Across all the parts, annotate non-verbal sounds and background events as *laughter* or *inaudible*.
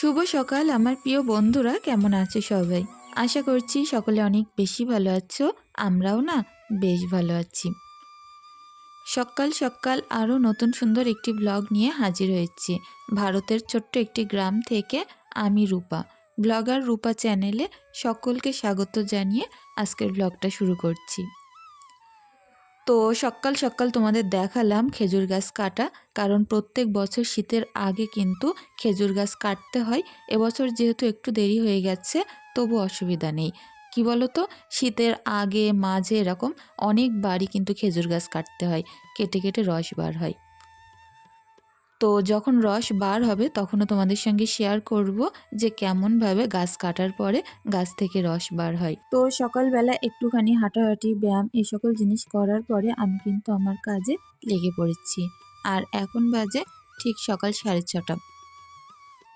শুভ সকাল, আমার প্রিয় বন্ধুরা, কেমন আছো সবাই? আশা করছি সকলে অনেক বেশি ভালো আছো, আমরাও না বেশ ভালো আছি। সকাল সকাল আরও নতুন সুন্দর একটি ব্লগ নিয়ে হাজির হয়েছি। ভারতের ছোট্ট একটি গ্রাম থেকে আমি রূপা। ব্লগার রূপা চ্যানেলে সকলকে স্বাগত জানিয়ে আজকের ব্লগটা শুরু করছি। তো সকাল সকাল তোমাদের দেখালাম খেজুর গাছ কাটা, কারণ প্রত্যেক বছর শীতের আগে কিন্তু খেজুর গাছ কাটতে হয়। এবছর যেহেতু একটু দেরি হয়ে গেছে, তবু অসুবিধা নেই। কি তো শীতের আগে, মাঝে এরকম অনেক বাড়ি কিন্তু খেজুর গাছ কাটতে হয়, কেটে কেটে রস বার হয়। তো যখন রস বার হবে তখনও তোমাদের সঙ্গে শেয়ার করব যে কেমনভাবে গাছ কাটার পরে গাছ থেকে রস বার হয়। তো সকালবেলা একটুখানি হাঁটাহাঁটি, ব্যায়াম এই সকল জিনিস করার পরে আমি কিন্তু আমার কাজে লেগে পড়েছি। আর এখন বাজে ঠিক সকাল সাড়ে ছটা।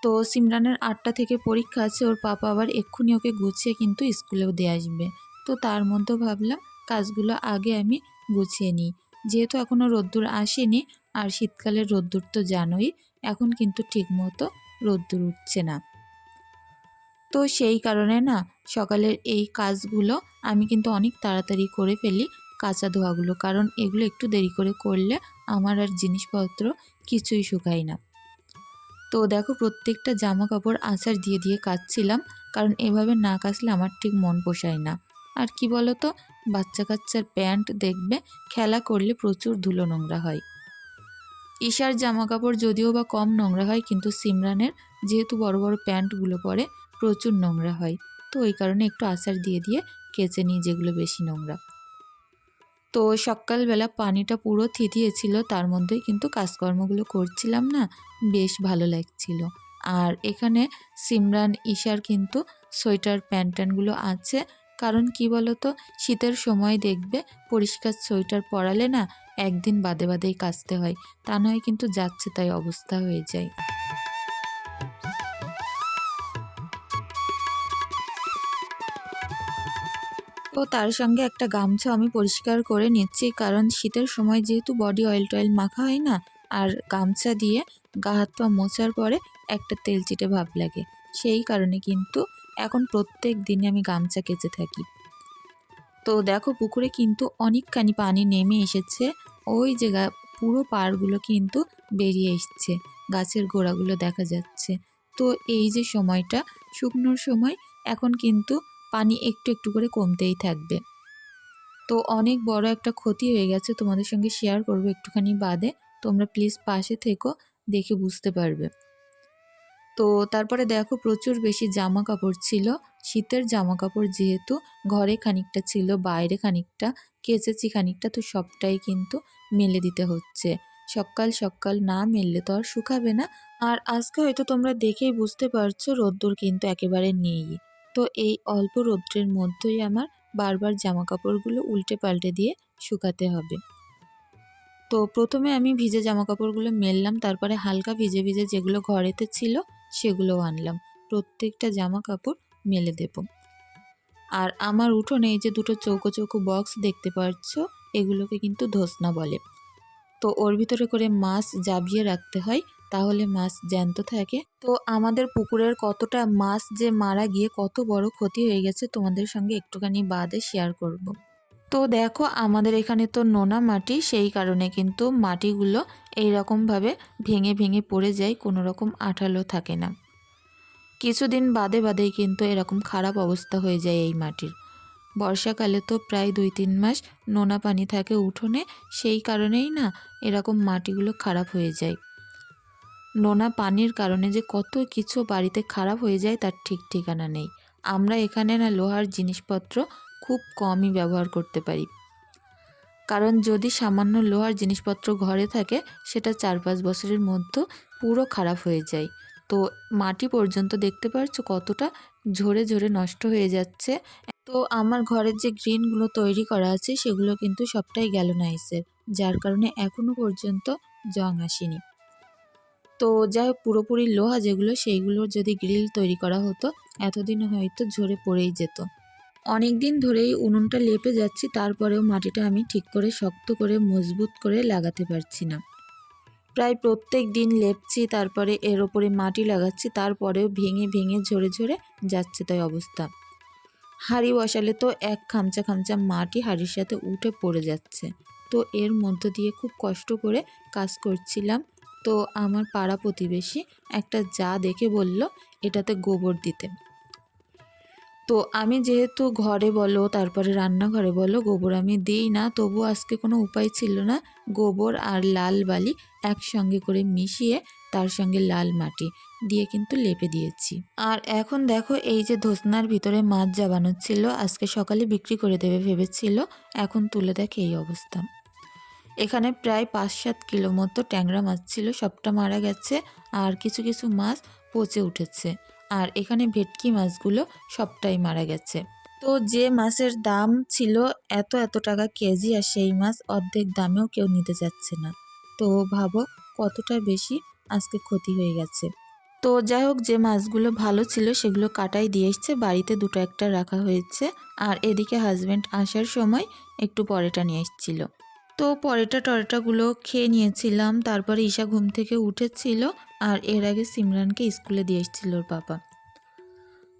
তো সিমরানের আটটা থেকে পরীক্ষা আছে, ওর পাপা আবার এক্ষুনি ওকে গুছিয়ে কিন্তু স্কুলেও দিয়ে আসবে। তো তার মধ্যে ভাবলাম কাজগুলো আগে আমি গুছিয়ে নিই। যেহেতু এখনও রোদ্দুর আসেনি আর শীতকালের রোদ্দুর তো জানোই, এখন কিন্তু ঠিকমতো রোদ্দুর উঠছে না। তো সেই কারণে না, সকালের এই কাজগুলো আমি কিন্তু অনেক তাড়াতাড়ি করে ফেলি কাঁচা ধোয়াগুলো, কারণ এগুলো একটু দেরি করে করলে আমার আর জিনিসপত্র কিছুই শুকায় না। তো দেখো প্রত্যেকটা জামা কাপড় আচার দিয়ে দিয়ে কাচছিলাম, কারণ এভাবে না কাচলে আমার ঠিক মন পোষায় না। আর কি বলো তো বাচ্চা কাচ্চার প্যান্ট দেখবে, খেলা করলে প্রচুর ধুলো নোংরা হয়। ঈশার জামা কাপড় যদিও বা কম নোংরা হয়, কিন্তু সিমরানের যেহেতু বড় বড় প্যান্টগুলো পরে প্রচুর নোংরা হয়। তো ওই কারণে একটু আচার দিয়ে দিয়ে কেচে নিই যেগুলো বেশি নোংরা। তো সকালবেলা পানিটা পুরো থিতিয়েছিল, তার মধ্যেই কিন্তু কাজকর্মগুলো করছিলাম না, বেশ ভালো লাগছিল। আর এখানে সিমরান, ঈশার কিন্তু সোয়েটার প্যান্ট ট্যান্টগুলো আছে কারণ কি বলতো? শীতের সময় দেখবে পরিষ্কার সোয়েটার পরালে না একদিন বাদে বাদেই কাচতে হয়। তা নয় কিন্তু যাচ্ছে তাই অবস্থা হয়ে যায়। তো তার সঙ্গে একটা গামছা আমি পরিষ্কার করে নিচ্ছি কারণ শীতের সময় যেহেতু বডি অয়েল টয়েল মাখা হয় না, আর গামছা দিয়ে গা হাত পা মোছার পরে একটা তেল চিটে ভাব লাগে। সেই কারণে কিন্তু এখন প্রত্যেক দিনে আমি গামছা কেচে থাকি। তো দেখো পুকুরে কিন্তু অনেকখানি পানি নেমে এসেছে। ওই যে পুরো পাড়গুলো কিন্তু বেরিয়ে এসছে। গাছের গোড়াগুলো দেখা যাচ্ছে। তো এই যে সময়টা, শুকনোর সময় এখন কিন্তু পানি একটু একটু করে কমতেই থাকবে। তো অনেক বড় একটা ক্ষতি হয়ে গেছে, তোমাদের সঙ্গে শেয়ার করব একটুখানি বাদে। তোমরা প্লিজ পাশে থেকো, দেখে বুঝতে পারবে। তো তারপরে দেখো প্রচুর বেশি জামা কাপড় ছিল, শীতের জামা কাপড় যেহেতু, ঘরে খানিকটা ছিল, বাইরে খানিকটা, কেচেছি খানিকটা, তো সবটাই কিন্তু মেলে দিতে হচ্ছে। সকাল সকাল না মেললে তো আর শুকাবে না। আর আজকে হয়তো তোমরা দেখেই বুঝতে পারছ, রোদ্দুর কিন্তু একেবারে নেই। তো এই অল্প রৌদ্রের মধ্যেই আমার বারবার জামা কাপড়গুলো উল্টে পাল্টে দিয়ে শুকাতে হবে। তো প্রথমে আমি ভিজে জামা কাপড়গুলো মেললাম, তারপরে হালকা ভিজে ভিজে যেগুলো ঘরেতে ছিল সেগুলোও আনলাম। প্রত্যেকটা জামা কাপড় মেলে দেব। আর আমার উঠোনে এই যে দুটো চৌকো চৌকো বক্স দেখতে পাচ্ছ, এগুলোকে কিন্তু ধোসনা বলে। তো ওর ভিতরে করে মাছ জাবিয়ে রাখতে হয়, তাহলে মাছ জ্যান্ত থাকে। তো আমাদের পুকুরের কতটা মাছ যে মারা গিয়ে কত বড় ক্ষতি হয়ে গেছে তোমাদের সঙ্গে একটুখানি বাদে শেয়ার করব। তো দেখো, আমাদের এখানে তো নোনা মাটি, সেই কারণে কিন্তু মাটিগুলো এই রকমভাবে ভেঙে ভেঙে পড়ে যায়, কোনো রকম আঠালো থাকে না। কিছুদিন বাদে বাদেই কিন্তু এরকম খারাপ অবস্থা হয়ে যায় এই মাটির। বর্ষাকালে তো প্রায় দুই তিন মাস নোনা পানি থাকে উঠোনে, সেই কারণেই না এরকম মাটিগুলো খারাপ হয়ে যায়। নোনা পানির কারণে যে কত কিছু বাড়িতে খারাপ হয়ে যায় তার ঠিক ঠিকানা নেই। আমরা এখানে না লোহার জিনিসপত্র খুব কমই ব্যবহার করতে পারি। কারণ যদি সামান্য লোহার জিনিসপত্র ঘরে থাকে, সেটা চার পাঁচ বছরের মধ্যে পুরো খারাপ হয়ে যায়। তো মাটি পর্যন্ত দেখতে পাচ্ছ কতটা ঝরে ঝরে নষ্ট হয়ে যাচ্ছে। তো আমার ঘরের যে গ্রিনগুলো তৈরি করা আছে, সেগুলো কিন্তু সবটাই গ্যালোনাইসের যার কারণে এখনও পর্যন্ত জং আসেনি। তো যাই হোক, পুরোপুরি লোহা যেগুলো, সেইগুলোর যদি গ্রিল তৈরি করা হতো, এতদিন হয়তো ঝরে পড়েই যেত। অনেক দিন ধরেই উনুনটা লেপে যাচ্ছি, তারপরেও মাটিটা আমি ঠিক করে শক্ত করে, মজবুত করে লাগাতে পারছি না। প্রায় প্রত্যেক দিন লেপছি, তারপরে এর ওপরে মাটি লাগাচ্ছি, তারপরেও ভেঙে ভেঙে, ঝরে ঝরে যাচ্ছে তাই অবস্থা। হাঁড়ি বসালে তো এক খামচা খামচা মাটি হাঁড়ির সাথে উঠে পড়ে যাচ্ছে। তো এর মধ্য দিয়ে খুব কষ্ট করে কাজ করছিলাম। তো আমার পাড়া প্রতিবেশী একটা যা দেখে বলল, এটাতে গোবর দিতে। তো আমি যেহেতু ঘরে বলো, তারপরে রান্নাঘরে বলো, গোবর আমি দিই না, তবু আজকে কোনো উপায় ছিল না। গোবর আর লাল বালি একসঙ্গে করে মিশিয়ে তার সঙ্গে লাল মাটি দিয়ে কিন্তু লেপে দিয়েছি। আর এখন দেখো, এই যে ধোসনার ভিতরে মাছ জাবানো ছিল আজকে সকালে বিক্রি করে দেবে ভেবেছিল, এখন তুলে দেখে এই অবস্থা। এখানে প্রায় পাঁচ সাত কিলো মতো ট্যাংরা মাছ ছিল, সবটা মারা গেছে, আর কিছু কিছু মাছ পচে উঠেছে। আর এখানে ভেটকি মাছগুলো সবটাই মারা গেছে। তো যে মাছের দাম ছিল এত এত টাকা কেজি আর সেই মাছ অর্ধেক দামেও কেউ নিতে চাচ্ছে না। তো ভাবো কতটা বেশি আজকে ক্ষতি হয়ে গেছে। তো যাই হোক, যে মাছগুলো ভালো ছিল সেগুলো কাটাই দিয়ে এসছে। বাড়িতে দুটো একটা রাখা হয়েছে আর এদিকে হাজব্যান্ড আসার সময় একটু পরেটা নিয়ে এসেছিল। তো পরেটা টরেটাগুলো খেয়ে নিয়েছিলাম। তারপরে ঈশা ঘুম থেকে উঠেছিল আর এর আগে সিমরানকে স্কুলে দিয়ে এসেছিল ওর বাবা।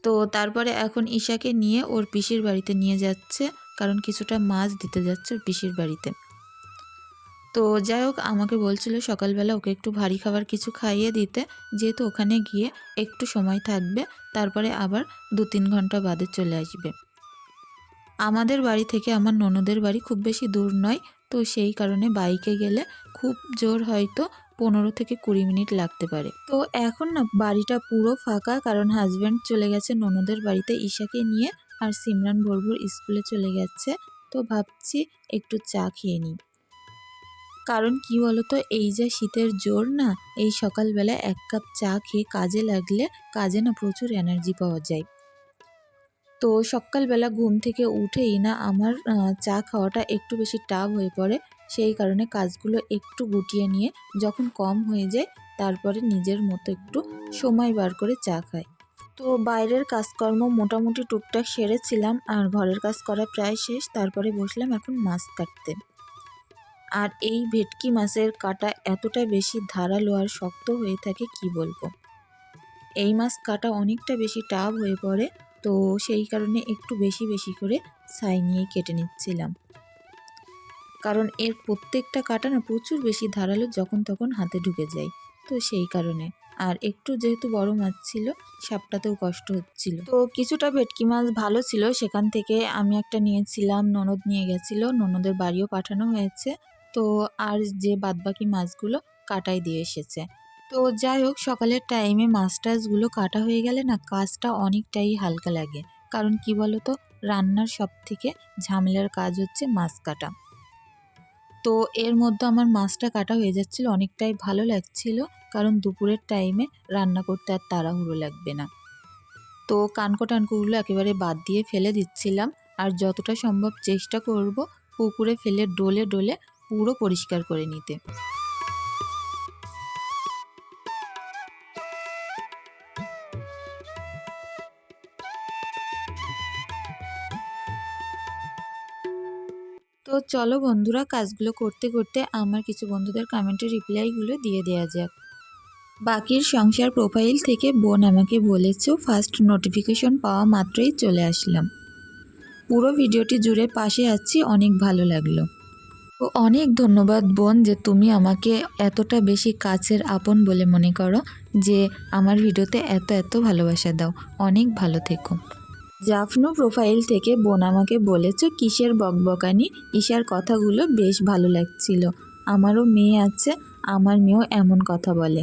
তো তারপরে এখন ঈশাকে নিয়ে ওর পিসির বাড়িতে নিয়ে যাচ্ছে, কারণ কিছুটা মাছ দিতে যাচ্ছে ওর পিসির বাড়িতে। তো যাই হোক, আমাকে বলছিল সকালবেলা ওকে একটু ভারী খাবার কিছু খাইয়ে দিতে, যেহেতু ওখানে গিয়ে একটু সময় থাকবে, তারপরে আবার দু তিন ঘণ্টা বাদে চলে আসবে। আমাদের বাড়ি থেকে আমার ননদের বাড়ি খুব বেশি দূর নয় তো সেই কারণে বাইকে গেলে খুব জোর হয়তো পনেরো থেকে কুড়ি মিনিট লাগতে পারে। তো এখন না বাড়িটা পুরো ফাঁকা কারণ হাজব্যান্ড চলে গেছে, ননদের বাড়িতে ঈশাকে নিয়ে আর সিমরান ভোর ভোর স্কুলে চলে গেছে। তো ভাবছি একটু চা খেয়ে নিই। কারণ কি বলতো, এই যে শীতের জোর না, এই সকালবেলা এক কাপ চা খেয়ে কাজে লাগলে কাজে না প্রচুর এনার্জি পাওয়া যায়। তো সকালবেলা ঘুম থেকে উঠেই না আমার চা খাওয়াটা একটু বেশি টাফ হয়ে পড়ে। সেই কারণে কাজগুলো একটু গুটিয়ে নিয়ে যখন কম হয়ে যায়, তারপরে নিজের মতো একটু সময় বার করে চা খাই। তো বাইরের কাজকর্ম মোটামুটি টুকটাক সেরেছিলাম আর ঘরের কাজ করা প্রায় শেষ, তারপরে বসলাম এখন মাছ কাটতে। আর এই ভেটকি মাছের কাটা এতটা বেশি ধারালো আর শক্ত হয়ে থাকে কি বলব? এই মাছ কাটা অনেকটা বেশি টাফ হয়ে পড়ে তো সেই কারণে একটু বেশি বেশি করে ছাই নিয়ে কেটে নিচ্ছিলাম। কারণ এর প্রত্যেকটা কাটা না প্রচুর বেশি ধারালো যখন তখন হাতে ঢুকে যায়, তো সেই কারণে। আর একটু যেহেতু বড় মাছ ছিল, সাপটাতেও কষ্ট হচ্ছিল। তো কিছুটা ভেটকি মাছ ভালো ছিল, সেখান থেকে আমি একটা নিয়েছিলাম, ননদ নিয়ে গেছিল, ননদের বাড়িও পাঠানো হয়েছে। তো আর যে বাদবাকি মাছগুলো কাটাই দিয়ে এসেছে। তো যাই হোক, সকালের টাইমে মাছ টাছগুলো কাটা হয়ে গেলে না, কাজটা অনেকটাই হালকা লাগে। কারণ কি বলতো? রান্নার সব থেকে ঝামেলার কাজ হচ্ছে মাছ কাটা। তো এর মধ্যে আমার মাছটা কাটা হয়ে যাচ্ছিল, অনেকটাই ভালো লাগছিল। কারণ দুপুরের টাইমে রান্না করতে আর তাড়াহুড়ো লাগবে না। তো কানকো টানকোগুলো একেবারে বাদ দিয়ে ফেলে দিচ্ছিলাম। আর যতটা সম্ভব চেষ্টা করব পুকুরে ফেলে ডোলে ডোলে পুরো পরিষ্কার করে নিতে। চলো বন্ধুরা কাজগুলো করতে করতে আমার কিছু বন্ধুদের কমেন্টের রিপ্লাইগুলো দিয়ে দেওয়া যাক। বাকির সংসার প্রোফাইল থেকে বোন আমাকে বলেছ ফার্স্ট নোটিফিকেশন পাওয়া মাত্রই চলে আসলাম। পুরো ভিডিওটি জুড়ে পাশে আছি, অনেক ভালো লাগল। ও অনেক ধন্যবাদ বোন যে তুমি আমাকে এতটা বেশি কাছের আপন বলে মনে করো যে আমার ভিডিওতে এত এত ভালোবাসা দাও। অনেক ভালো থেকো। জাফনু প্রোফাইল থেকে বোন আমাকে বলেছে, কিসের বকবকানি? ঈশার কথাগুলো বেশ ভালো লাগছিল। আমারও মেয়ে আছে, আমার মেয়েও এমন কথা বলে।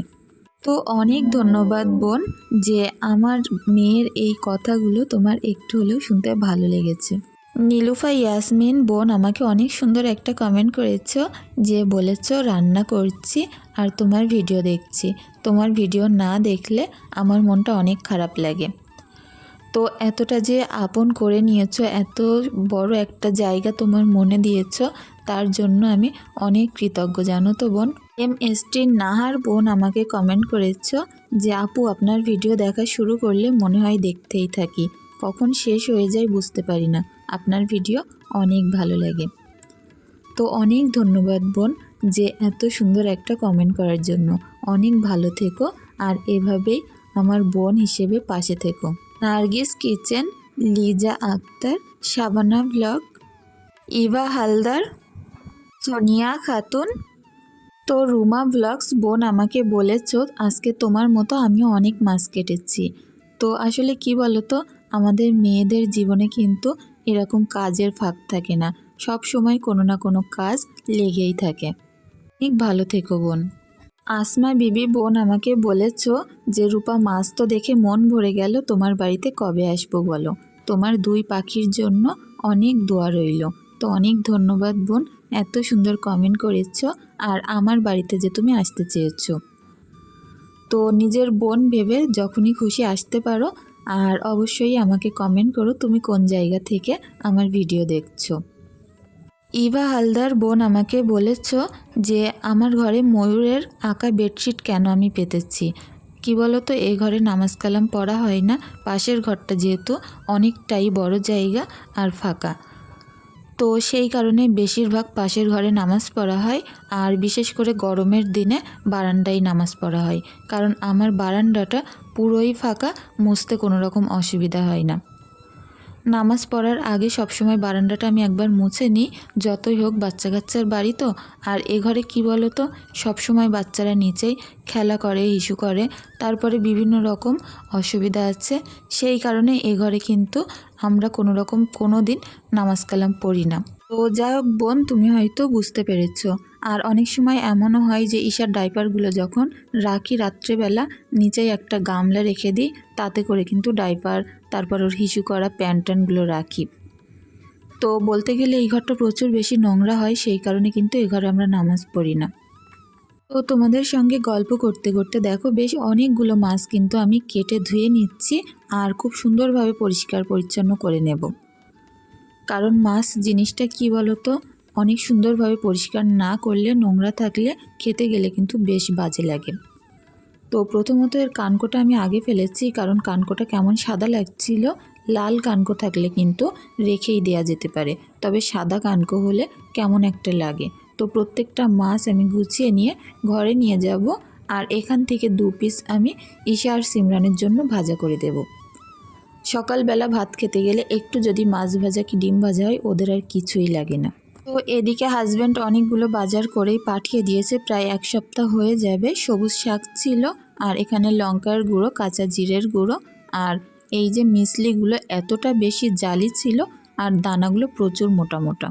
তো অনেক ধন্যবাদ বোন, যে আমার মেয়ের এই কথাগুলো তোমার একটু হলেও শুনতে ভালো লেগেছে। নীলুফা ইয়াসমিন, বোন আমাকে অনেক সুন্দর একটা কমেন্ট করেছ, যে বলেছ, রান্না করছি আর তোমার ভিডিও দেখছি। তোমার ভিডিও না দেখলে আমার মনটা অনেক খারাপ লাগে। তো এতটা যে আপন করে নিয়েছো, এত বড় একটা জায়গা তোমার মনে দিয়েছ, তার জন্য আমি অনেক কৃতজ্ঞ। জানো তো বোন এম এস টি নাহার বোন আমাকে কমেন্ট করেছ যে, আপু, আপনার ভিডিও দেখা শুরু করলে মনে হয় দেখতেই থাকি। কখন শেষ হয়ে যায় বুঝতে পারি না। আপনার ভিডিও অনেক ভালো লাগে। তো অনেক ধন্যবাদ বোন যে, এত সুন্দর একটা কমেন্ট করার জন্য। অনেক ভালো থেকো আর এভাবেই আমার বোন হিসেবে পাশে থেকো। Nargis kitchen, Liza Akter, Shabana blog, Eva Haldar, Sonia Khatun. তো রুমা ব্লগস বোন আমাকে বলেছ, আজকে তোমার মতো আমিও অনেক মাছ কেটেছি। তো আসলে কি বলতো, আমাদের মেয়েদের জীবনে কিন্তু এরকম কাজের ফাঁক থাকে না। সব সময় কোনো না কোনো কাজ লেগেই থাকে। অনেক ভালো থেকো বোন। আসমা বিবি বোন আমাকে বলেছ যে, রূপা, মাছ তো দেখে মন ভরে গেল, তোমার বাড়িতে কবে আসব বলো? তোমার দুই পাখির জন্য অনেক দোয়া রইল। তো অনেক ধন্যবাদ বোন, এত সুন্দর কমেন্ট করেছ আর আমার বাড়িতে যে তুমি আসতে চেয়েছ। তো নিজের বোন ভেবে যখনই খুশি আসতে পারো আর অবশ্যই আমাকে কমেন্ট করো তুমি কোন জায়গা থেকে আমার ভিডিও দেখছ। ইভা হালদার বোন আমাকে বলেছ যে, আমার ঘরে ময়ূরের আঁকা বেডশিট কেন আমি পেতেছি? কি বলো তো এই ঘরে নামাজ কালাম পড়া হয় না। পাশের ঘরটা যেহেতু অনেকটাই বড় জায়গা আর ফাঁকা। তো সেই কারণে বেশিরভাগ পাশের ঘরে নামাজ পড়া হয় আর বিশেষ করে গরমের দিনে বারান্দায় নামাজ পড়া হয়। কারণ আমার বারান্দাটা পুরোই ফাঁকা, মুছতে কোনো রকম অসুবিধা হয় না। নামাজ পড়ার আগে সবসময় বারান্দাটা আমি একবার মুছে নিই, যতই হোক বাচ্চা কাচ্চার বাড়ি তো। আর এ ঘরে কী বলো তো সবসময় বাচ্চারা নিচেই খেলা করে হিসু করে। তারপরে বিভিন্ন রকম অসুবিধা আছে। সেই কারণে এ ঘরে কিন্তু আমরা কোনো রকম কোনো দিন নামাজ কালাম পড়ি না। তো যাই হোক বোন, তুমি হয়তো বুঝতে পেরেছ। আর অনেক সময় এমনও হয় যে ঈশার ডাইপারগুলো যখন রাখি রাত্রেবেলা, নিচেই একটা গামলা রেখে দিই, তাতে করে কিন্তু ডাইপার তারপর ওর হিসু করা প্যান্ট ট্যান্টগুলো রাখি। তো বলতে গেলে এই ঘরটা প্রচুর বেশি নোংরা হয়, সেই কারণে কিন্তু এ ঘরে আমরা নামাজ পড়ি না। তো তোমাদের সঙ্গে গল্প করতে করতে দেখো, বেশ অনেকগুলো মাছ কিন্তু আমি কেটে ধুয়ে নিচ্ছি আর খুব সুন্দরভাবে পরিষ্কার পরিচ্ছন্ন করে নেব। কারণ মাছ জিনিসটা কি বলো তো অনেক সুন্দরভাবে পরিষ্কার না করলে, নোংরা থাকলে খেতে গেলে কিন্তু বেশ বাজে লাগে। তো প্রথমত এর কানকোটা আমি আগে ফেলেছি, কারণ কানকোটা কেমন সাদা লাগছিল, লাল কানকো থাকলে কিন্তু রেখেই দেয়া যেতে পারে। তবে সাদা কানকো হলে কেমন একটা লাগে। তো প্রত্যেকটা মাছ আমি গুছিয়ে নিয়ে ঘরে নিয়ে যাব, আর এখান থেকে দু পিস আমি ঈশা আর সিমরানের জন্য ভাজা করে দেব। সকালবেলা ভাত খেতে গেলে একটু যদি মাছ ভাজা কি ডিম ভাজা হয়, ওদের আর কিছুই লাগে না। তো এদিকে হাজব্যান্ড অনেকগুলো বাজার করেই পাঠিয়ে দিয়েছে, প্রায় এক সপ্তাহ হয়ে যাবে। সবুজ শাক ছিল আর এখানে লঙ্কার গুঁড়ো, কাঁচা জিরের গুঁড়ো। আর এই যে মিসলিগুলো এতটা বেশি জালি ছিল আর দানাগুলো প্রচুর মোটা মোটা।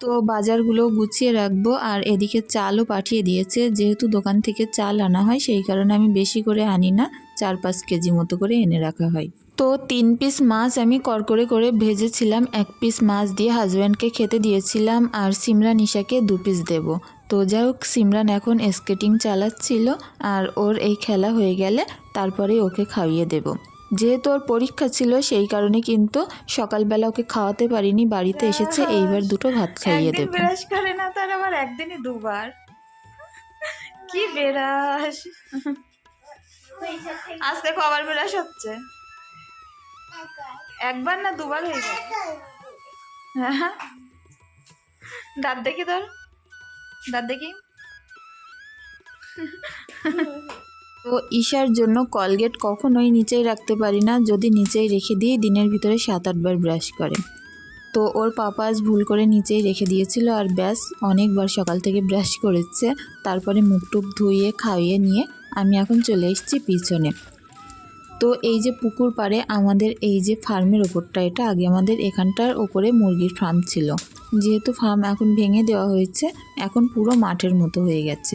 তো বাজারগুলো গুছিয়ে রাখব আর এদিকে চালও পাঠিয়ে দিয়েছে। যেহেতু দোকান থেকে চাল আনা হয়, সেই কারণে আমি বেশি করে আনি না। চার পাঁচ কেজি মতো করে এনে রাখা হয়। তো তিন পিস মাছ আমি করকরে করে ভেজেছিলাম। এক পিস মাছ দিয়ে হাজব্যান্ডকে খেতে দিয়েছিলাম আর সিমরান নিশাকে দু পিস দেব। তো যাই হোক সিমরান এখন স্কেটিং চালাচ্ছিল আর ওর এই খেলা হয়ে গেলে তারপরে ওকে খাইয়ে দেব। যেহেতু ওর পরীক্ষা ছিল সেই কারণে কিন্তু সকালবেলা ওকে খাওয়াতে পারিনি। বাড়িতে এসেছে এইবার দুটো ভাত খাইয়ে দেবো। ব্রাশ করে না তার আবার একদিনই দুবার। কি বেরাস। *laughs* আজকে কবার ব্রাশ হচ্ছে। একবার না দুবার হয়ে যাবে। হ্যাঁ। দাঁত দেখি তোর। দাঁত দেখি। তো ঈশার জন্য কলগেট কখনোই নিচেই রাখতে পারি না, যদি নিচেই রেখে দিই, দিনের ভিতরে সাত আটবার ব্রাশ করে। তো ওর পাপা আজ ভুল করে নিচেই রেখে দিয়েছিল আর ব্যাস, অনেকবার সকাল থেকে ব্রাশ করেছে। তারপরে মুখ টুক ধুইয়ে খাইয়ে নিয়ে আমি এখন চলে এসেছি পিছনে। তো এই যে পুকুর পাড়ে আমাদের এই যে ফার্মের ওপরটা, এটা আগে আমাদের এখানটার ওপরে মুরগির ফার্ম ছিল। যেহেতু ফার্ম এখন ভেঙে দেওয়া হয়েছে, এখন পুরো মাঠের মতো হয়ে গেছে।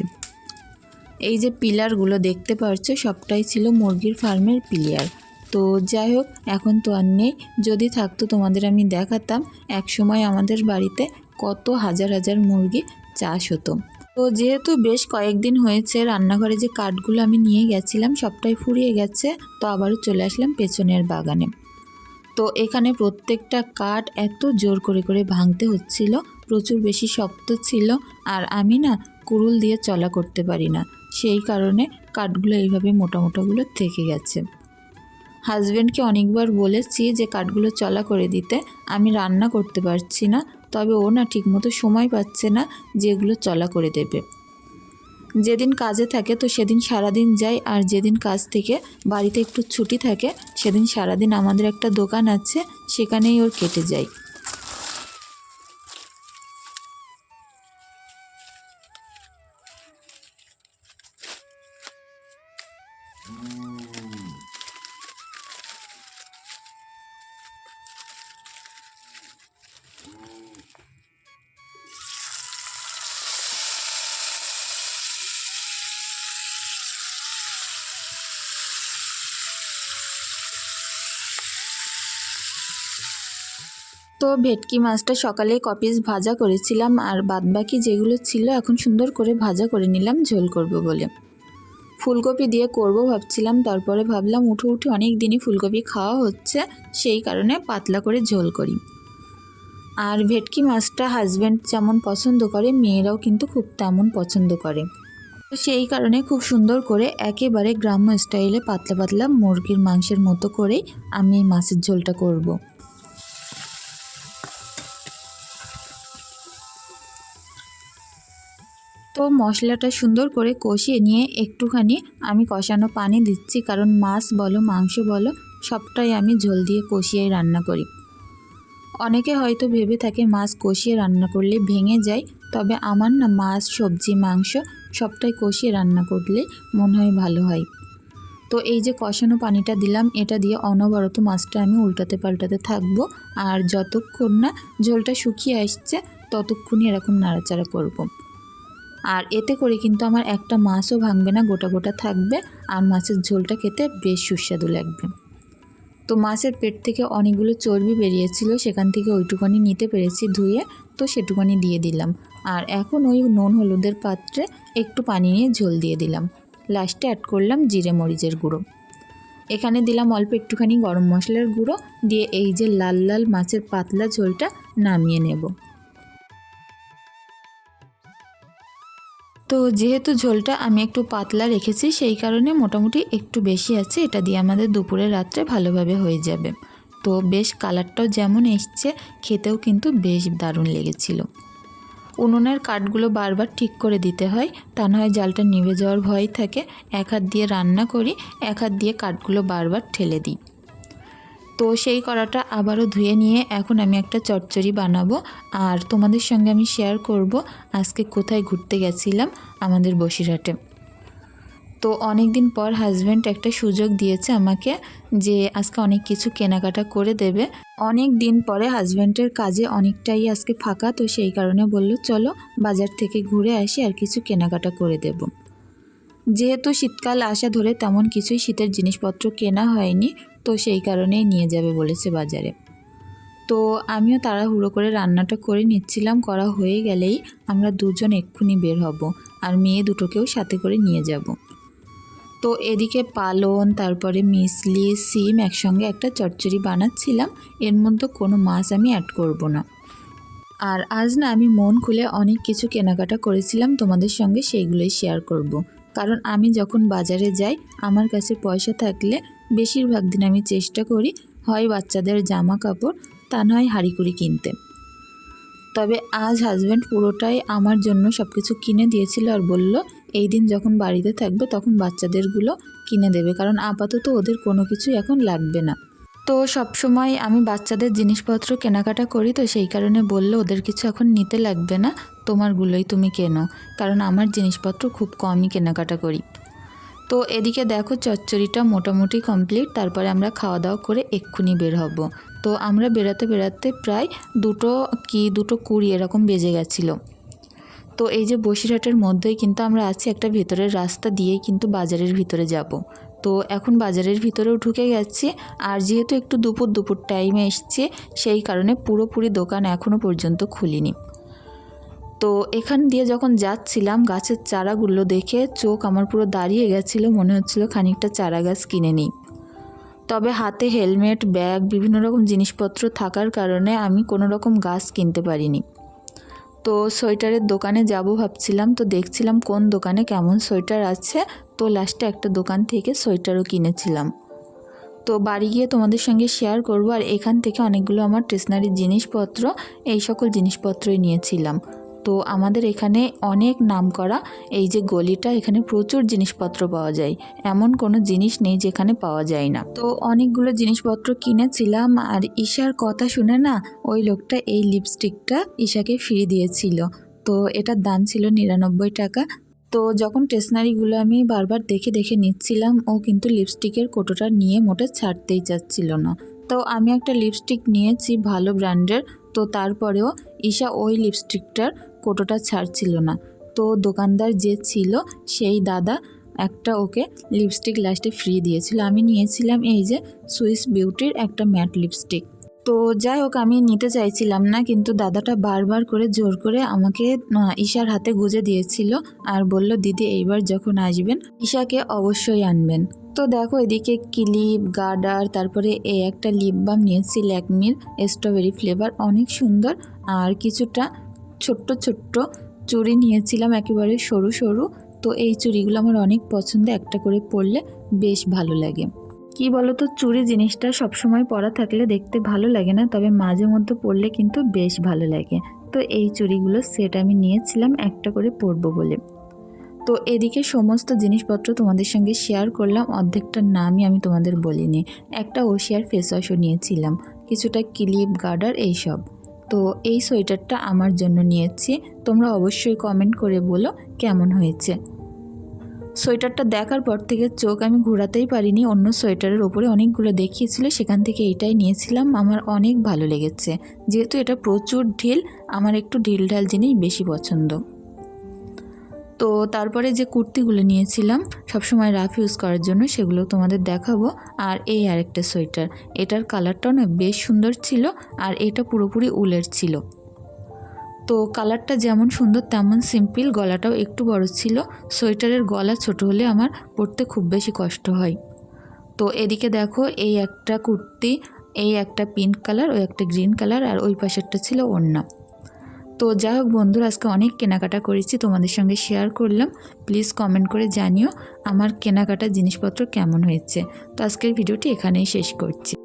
এই যে পিলারগুলো দেখতে পাচ্ছ সবটাই ছিল মুরগির ফার্মের পিলিয়ার তো যাই হোক, এখন তো আর নেই। যদি থাকতো তোমাদের আমি দেখাতাম এক সময় আমাদের বাড়িতে কত হাজার হাজার মুরগি চাষ হতো। তো যেহেতু বেশ কয়েকদিন হয়েছে রান্নাঘরে যে কাঠগুলো আমি নিয়ে গেছিলাম, সবটাই ফুরিয়ে গেছে, তো আবারও চলে আসলাম পেছনের বাগানে। তো এখানে প্রত্যেকটা কাঠ এত জোর করে করে ভাঙতে হচ্ছিল, প্রচুর বেশি শক্ত ছিল, আর আমি না কুরুল দিয়ে চলা করতে পারি না। সেই কারণে কাঠগুলো এইভাবে মোটা মোটাগুলো থেকে গেছে। হাজব্যান্ডকে অনেকবার বলেছি যে কাঠগুলো চলা করে দিতে, আমি রান্না করতে পারছি না তবে ও না ঠিকমতো সময় পাচ্ছে না যেগুলো চলা করে দেবে। যেদিন কাজে থাকে তো সেদিন সারাদিন যায়, আর যেদিন কাজ থেকে বাড়িতে একটু ছুটি থাকে, সেদিন সারাদিন আমাদের একটা দোকান আছে, সেখানেই ওর কেটে যায়। তো ভেটকি মাছটা সকালে কপিস ভাজা করেছিলাম আর বাদবাকি যেগুলো ছিল এখন সুন্দর করে ভাজা করে নিলাম, ঝোল করব বলে। ফুলকপি দিয়ে করব ভাবছিলাম, তারপরে ভাবলাম উঠে উঠে অনেক দিনই ফুলকপি খাওয়া হচ্ছে, সেই কারণে পাতলা করে ঝোল করি। আর ভেটকি মাছটা হাজব্যান্ড যেমন পছন্দ করে, মেয়েরাও কিন্তু খুব তেমন পছন্দ করে। তো সেই কারণে খুব সুন্দর করে একেবারে গ্রাম্য স্টাইলে পাতলা পাতলা মুরগির মাংসের মতো করেই আমি এই মাছের ঝোলটা করব। মশলাটা সুন্দর করে কষিয়ে নিয়ে একটুখানি আমি কষানো পানি দিচ্ছি, কারণ মাছ বলো, মাংস বলো, সবটাই আমি ঝোল দিয়ে কষিয়ে রান্না করি অনেকে হয়তো ভেবে থাকে মাছ কষিয়ে রান্না করলে ভেঙে যায়, তবে আমার না মাছ, সবজি, মাংস সবটাই কষিয়ে রান্না করলে মনে হয় ভালো হয় তো এই যে কষানো পানিটা দিলাম, এটা দিয়ে অনবরত মাছটা আমি উল্টাতে পাল্টাতে থাকব, আর যতক্ষণ না ঝোলটা শুকিয়ে আসছে, ততক্ষণই এরকম নাড়াচাড়া করব। আর এতে করে কিন্তু আমার একটা মাছও ভাঙবে না, গোটা গোটা থাকবে আর মাছের ঝোলটা খেতে বেশ সুস্বাদু লাগবে। তো মাছের পেট থেকে অনেকগুলো চর্বি বেরিয়েছিল, সেখান থেকে ওইটুকানি নিতে পেরেছি ধুয়ে, তো সেটুকানি দিয়ে দিলাম। আর এখন ওই নুন হলুদের পাত্রে একটু পানি নিয়ে ঝোল দিয়ে দিলাম। লাস্টে অ্যাড করলাম জিরে মরিচের গুঁড়ো। এখানে দিলাম অল্প একটুখানি গরম মশলার গুঁড়ো, দিয়ে এই যে লাল লাল মাছের পাতলা ঝোলটা নামিয়ে নেব। তো যেহেতু ঝোলটা আমি একটু পাতলা রেখেছি, সেই কারণে মোটামুটি একটু বেশি আছে। এটা দিয়ে আমাদের দুপুরে রাত্রে ভালোভাবে হয়ে যাবে। তো বেশ কালারটাও যেমন এসছে, খেতেও কিন্তু বেশ দারুণ লেগেছিল। উনুনের কাঠগুলো বারবার ঠিক করে দিতে হয়, তা নয় জালটা নিভে যাওয়ার ভয় থাকে। এক হাত দিয়ে রান্না করি, এক হাত দিয়ে কাঠগুলো বারবার ঠেলে দিই। তো সেই কড়াটা আবারও ধুয়ে নিয়ে এখন আমি একটা চচ্চড়ি বানাবো। আর তোমাদের সঙ্গে আমি শেয়ার করব আজকে কোথায় ঘুরতে গেছিলাম আমাদের বসিরহাটে। তো অনেক দিন পর হাজব্যান্ড একটা সুযোগ দিয়েছে আমাকে যে আজকে অনেক কিছু কেনাকাটা করে দেবে। অনেক দিন পরে হাজব্যান্ডের কাজে অনেকটাই আজকে ফাঁকা, তো সেই কারণে বলল, চলো বাজার থেকে ঘুরে আসি আর কিছু কেনাকাটা করে দেব। যেহেতু শীতকাল আসা ধরে তেমন কিছুই শীতের জিনিসপত্র কেনা হয়নি। তো সেই কারণেই নিয়ে যাবে বলেছে বাজারে। তো আমিও তাড়াহুড়ো করে রান্নাটা করে নিচ্ছিলাম, করা হয়ে গেলেই আমরা দুজন এক্ষুনি বের হব আর মেয়ে দুটোকেও সাথে করে নিয়ে যাব। তো এদিকে পালন, তারপরে মিসলি, সিম একসঙ্গে একটা চচ্চড়ি বানাচ্ছিলাম, এর মধ্যে কোনো মাছ আমি অ্যাড করব না। আর আজ না আমি মন খুলে অনেক কিছু কেনাকাটা করেছিলাম, তোমাদের সঙ্গে সেইগুলোই শেয়ার করব। কারণ আমি যখন বাজারে যাই, আমার কাছে পয়সা থাকলে বেশিরভাগ দিন আমি চেষ্টা করি হয় বাচ্চাদের জামা কাপড় তা নয় হাঁড়িকুড়ি কিনতে। তবে আজ হাজব্যান্ড পুরোটাই আমার জন্য সব কিছু কিনে দিয়েছিল আর বলল, এই দিন যখন বাড়িতে থাকবে তখন বাচ্চাদেরগুলো কিনে দেবে, কারণ আপাতত ওদের কোনো কিছু এখন লাগবে না। তো সব সময় আমি বাচ্চাদের জিনিসপত্র কেনাকাটা করি তো সেই কারণে বলল, ওদের কিছু এখন নিতে লাগবে না, তোমারগুলোই তুমি কেনো। কারণ আমার জিনিসপত্র খুব কমই কেনাকাটা করি। তো এদিকে দেখো চচ্চড়িটা মোটামুটি কমপ্লিট তারপরে আমরা খাওয়া দাওয়া করে এক্ষুনি বের হব। তো আমরা বেরাতে বেরাতে প্রায় দুটো কি দুটো কুড়ি এরকম বেজে গেছিল। তো এই যে বসিরহাটের মধ্যেই কিন্তু আমরা আছি, একটা ভেতরের রাস্তা দিয়েই কিন্তু বাজারের ভিতরে যাব। তো এখন বাজারের ভিতরেও ঢুকে গেছি, আর যেহেতু একটু দুপুর দুপুর টাইমে এসছে, সেই কারণে পুরোপুরি দোকান এখনও পর্যন্ত খুলিনি। তো এখান দিয়ে যখন যাচ্ছিলাম, গাছের চারাগুলো দেখে চোখ আমার পুরো দাঁড়িয়ে গেছিল, মনে হচ্ছিল খানিকটা চারা গাছ কিনে নিই। তবে হাতে হেলমেট, ব্যাগ, বিভিন্ন রকম জিনিসপত্র থাকার কারণে আমি কোনো রকম গাছ কিনতে পারিনি। তো সোয়েটারের দোকানে যাব ভাবছিলাম, তো দেখছিলাম কোন দোকানে কেমন সোয়েটার আছে। তো লাস্টে একটা দোকান থেকে সোয়েটারও কিনেছিলাম। তো বাড়ি গিয়ে তোমাদের সঙ্গে শেয়ার করব, আর এখান থেকে অনেকগুলো আমার স্টেশনারি জিনিসপত্র, এই সকল জিনিসপত্রই নিয়েছিলাম। তো আমাদের এখানে অনেক নাম করা এই যে গলিটা, এখানে প্রচুর জিনিসপত্র পাওয়া যায়। এমন কোনো জিনিস নেই যেখানে পাওয়া যায় না। তো অনেকগুলো জিনিসপত্র কিনেছিলাম আর ঈশার কথা শুনে না, ওই লোকটা এই লিপস্টিকটা ঈশাকে ফ্রি দিয়েছিল। তো এটার দাম ছিল নিরানব্বই টাকা। তো যখন স্টেশনারিগুলো আমি বারবার দেখে দেখে নিচ্ছিলাম, ও কিন্তু লিপস্টিকের কোটোটা নিয়ে মোটে ছাড়তেই চাচ্ছিল না। তো আমি একটা লিপস্টিক নিয়েছি ভালো ব্র্যান্ডের তো তারপরেও ঈশা ওই লিপস্টিকটার কোটোটা ছাড়ছিল না। তো দোকানদার যে ছিল, সেই দাদা একটা ওকে লিপস্টিক লাস্টে ফ্রি দিয়েছিল। আমি নিয়েছিলাম এই যে সুইস বিউটির একটা ম্যাট লিপস্টিক তো যাই হোক, আমি নিতে চাইছিলাম না, কিন্তু দাদাটা বারবার করে জোর করে আমাকে ঈশার হাতে গুজে দিয়েছিল আর বলল, দিদি, এইবার যখন আসবেন, ঈশাকে অবশ্যই আনবেন। তো দেখো, এদিকে ক্লিপ, গার্ডার, তারপরে এই একটা লিপ বাম নিয়েছি ল্যাকমির স্ট্রবেরি ফ্লেভার অনেক সুন্দর। আর কিছুটা ছোট্ট ছোট্ট চুড়ি নিয়েছিলাম একেবারে সরু সরু। তো এই চুড়িগুলো আমার অনেক পছন্দ একটা করে পরলে বেশ ভালো লাগে। কি তো চুড়ি জিনিসটা সবসময় পরা থাকলে দেখতে ভালো লাগে না, তবে মাঝে মধ্যে পরলে কিন্তু বেশ ভালো লাগে। তো এই চুড়িগুলো সেট আমি নিয়েছিলাম, একটা করে পরবো বলে। তো এদিকে সমস্ত জিনিসপত্র তোমাদের সঙ্গে শেয়ার করলাম অর্ধেকটার নামই আমি তোমাদের বলিনি। একটা ওশিয়ার ফেস ওয়াশও নিয়েছিলাম, কিছুটা ক্লিপ, গার্ডার, এইসব। তো এই সোয়েটারটা আমার জন্য নিয়েছি। তোমরা অবশ্যই কমেন্ট করে বলো কেমন হয়েছে। সোয়েটারটা দেখার পর থেকে চোখ আমি ঘোরাতেই পারিনি। অন্য সোয়েটারের ওপরে অনেকগুলো দেখিয়েছিল, সেখান থেকে এটাই নিয়েছিলাম। আমার অনেক ভালো লেগেছে। যেহেতু এটা প্রচুর ঢিল, আমার একটু ঢিল ঢাল জিনিস বেশি পছন্দ। তো তারপরে যে কুর্তিগুলো নিয়েছিলাম, সবসময় রাফ ইউজ করার জন্য সেগুলো তোমাদের দেখাবো। আর এই আরেকটা সোয়েটার, এটার কালারটাও না বেশ সুন্দর ছিল আর এটা পুরোপুরি উলের ছিল। তো কালারটা যেমন সুন্দর তেমন সিম্পল, গলাটাও একটু বড় ছিল। সোয়েটারের গলা ছোট হলে আমার পরতে খুব বেশি কষ্ট হয়। তো এদিকে দেখো, এই একটা কুর্তি, এই একটা পিঙ্ক কালার, ওই একটা গ্রিন কালার আর ওই পাশেরটা ছিল ওড়না। তো যাই হোক বন্ধুরা, আজকে অনেক কেনাকাটা করেছি, তোমাদের সঙ্গে শেয়ার করলাম। প্লিজ কমেন্ট করে জানিও আমার কেনাকাটা জিনিসপত্র কেমন হয়েছে। তো আজকের ভিডিওটি এখানেই শেষ করছি।